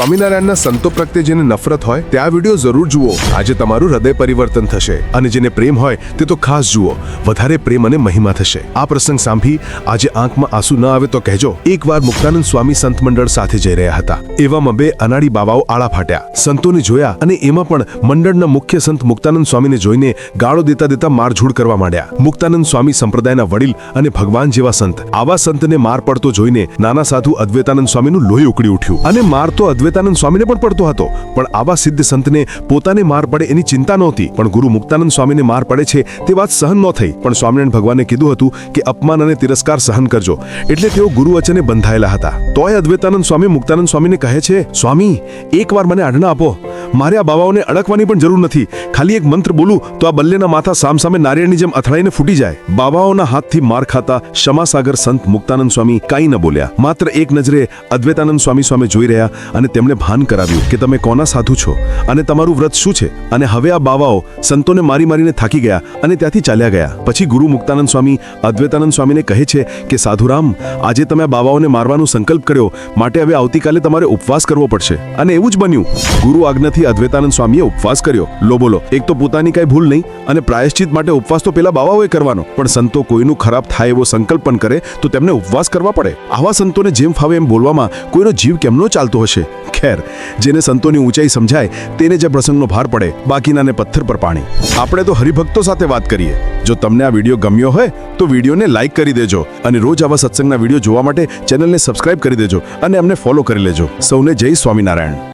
સ્વામિનારાયણના સંતો પ્રત્યે જેને નફરત હોય, તે આ વીડિયો જરૂર જુઓ. આજે તમારું હૃદય પરિવર્તન થશે અને જેને પ્રેમ હોય, તે તો ખાસ જુઓ. વધારે પ્રેમ અને મહિમા થશે. આ પ્રસંગ સાંભળી આજે આંખમાં આંસુ ન આવે તો કહેજો, એકવાર મુક્તાનંદ સ્વામી સંત મંડળ સાથે જઈ રહ્યા હતા. એવામાં બે અનાડી બાવાઓ આળા ફાટ્યા. સંતોને જોયા અને એમાં પણ મંડળના મુખ્ય સંત મુક્તાનંદ સ્વામીને જોઈને ગાળો દેતા દેતા મારઝૂડ કરવા માંડ્યા. મુક્તાનંદ સ્વામી સંપ્રદાયના વડીલ અને ભગવાન જેવા સંત. આવા સંતને માર પડતો જોઈને નાના સાધુ અદ્વૈતાનંદ સ્વામીનું લોહી ઉકળી ઉઠ્યું. અને માર તો અદ્વૈતાનંદ સ્વામીને પણ પડતો હતો. પણ આવા સિદ્ધ સંતને પોતાને માર પડે એની ચિંતા નહોતી. પણ ગુરુ મુક્તાનંદ સ્વામીને માર પડે છે તે વાત સહન ન થઈ. પણ સ્વામિનારાયણ ભગવાને કીધું હતું કે અપમાન અને તિરસ્કાર સહન કરજો. એટલે તેઓ ગુરુ વચને બંધાયેલા હતા. તોય અદ્વૈતાનંદ સ્વામી મુક્તાનંદ સ્વામીને કહે છે, સ્વામી, એકવાર મને આડના આપો. મારે આ બાવાઓને અડકવાની પણ જરૂર નથી. ખાલી એક મંત્ર બોલું તો આ બલ્લેના માથા સામસામે નારિયેળની જેમ અથડાઈને ફૂટી જાય. બાવાઓના હાથથી માર ખાતા ક્ષમાસાગર સંત મુક્તાનંદ સ્વામી કાંઈ ન બોલ્યા. માત્ર એક નજરે અદ્વૈતાનંદ સ્વામી સામે જોઈ રહ્યા અને તેમણે ભાન કરાવ્યું કે તમે કોના સાધુ છો? અને તમારું વ્રત શું છે? અને હવે આ બાવાઓ સંતોને મારી મારીને થાકી ગયા અને ત્યાંથી ચાલ્યા ગયા. પછી ગુરુ મુક્તાનંદ સ્વામી અદ્વૈતાનંદ સ્વામીને કહે છે કે, સાધુરામ, આજે તમે બાવાઓને મારવાનો સંકલ્પ કર્યો. માટે હવે આવતીકાલે તમારે ઉપવાસ કરવો પડશે. અને એવું જ બન્યું. ગુરુ આજ્ઞાથી અદ્વૈતાનંદ સ્વામીએ ઉપવાસ કર્યો. લો બોલો, એક તો પોતાની કઈ ભૂલ નહીં અને પ્રાયશ્ચિત માટે ઉપવાસ તો પેલા બાવાઓએ કરવાનો. પણ સંતો કોઈનું ખરાબ થાય એવો સંકલ્પ પણ કરે તો તેમને ઉપવાસ કરવા પડે. આવા સંતોને જેમ ફાવે એમ બોલવામાં કોઈનો જીવ કેમનો ચાલતો હશે? ખેર, જેને સંતોની ઊંચાઈ સમજાય તેને જે પ્રસંગનો ભાર પડે, બાકીનાને પથ્થર પર પાણી. આપણે તો હરિભક્તો સાથે વાત કરીએ. જો તમને આ વીડિયો ગમ્યો હોય તો વિડીયોને લાઈક કરી દેજો અને રોજ આવા સત્સંગના વીડિયો જોવા માટે ચેનલને સબસ્ક્રાઇબ કરી દેજો અને અમને ફોલો કરી લેજો. સૌને જય સ્વામિનારાયણ.